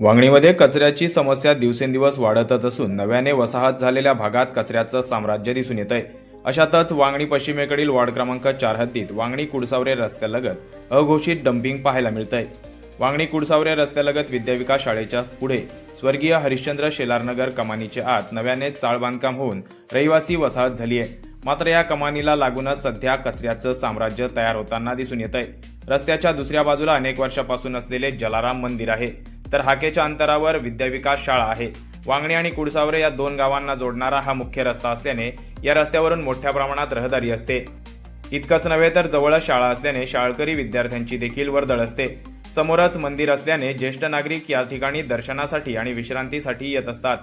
वांगणीमध्ये कचऱ्याची समस्या दिवसेंदिवस वाढतच असून नव्याने वसाहत झालेल्या भागात कचऱ्याचं साम्राज्य दिसून येत आहे अशातच वांगणी पश्चिमेकडील वॉर्ड क्रमांक चार हद्दीत वांगणी कुडसावरे रस्त्यालगत अघोषित डम्पिंग पाहायला मिळतंय. वांगणी कुडसावरे रस्त्यालगत विद्याविकास शाळेच्या पुढे स्वर्गीय हरिश्चंद्र शेलारनगर कमानीचे आत नव्याने चाळ बांधकाम होऊन रहिवासी वसाहत झाली आहे मात्र या कमानीला लागूनच सध्या कचऱ्याचं साम्राज्य तयार होताना दिसून येत आहे रस्त्याच्या दुसऱ्या बाजूला अनेक वर्षापासून असलेले जलाराम मंदिर आहे. तर हाकेच्या अंतरावर विद्याविकास शाळा आहे. वांगणी आणि कुडसावरे या दोन गावांना जोडणारा हा मुख्य रस्ता असल्याने या रस्त्यावरून मोठ्या प्रमाणात रहदारी असते. इतकंच नव्हे तर जवळच शाळा असल्याने शाळकरी विद्यार्थ्यांची देखील वर्दळ असते. समोरच मंदिर असल्याने ज्येष्ठ नागरिक या ठिकाणी दर्शनासाठी आणि विश्रांतीसाठी येत असतात.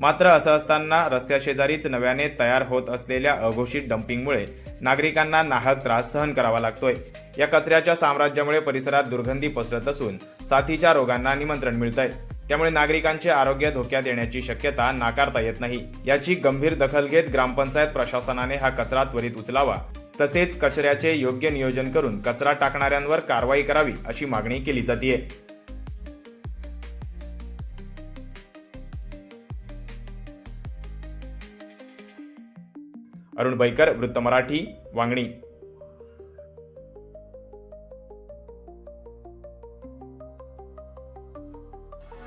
मात्र असं असताना रस्त्याशेजारीच नव्याने तयार होत असलेल्या अघोषित डम्पिंगमुळे नागरिकांना नाहक त्रास सहन करावा लागतोय. या कचऱ्याच्या साम्राज्यामुळे परिसरात दुर्गंधी पसरत असून साथीच्या रोगांना निमंत्रण मिळतंय. त्यामुळे नागरिकांचे आरोग्य धोक्यात येण्याची शक्यता नाकारता येत नाही. याची गंभीर दखल घेत ग्रामपंचायत प्रशासनाने हा कचरा त्वरित उचलावा. तसेच कचऱ्याचे योग्य नियोजन करून कचरा टाकणाऱ्यांवर कारवाई करावी अशी मागणी केली जाते अरुण बैकर वृत्त मराठी वांगणी.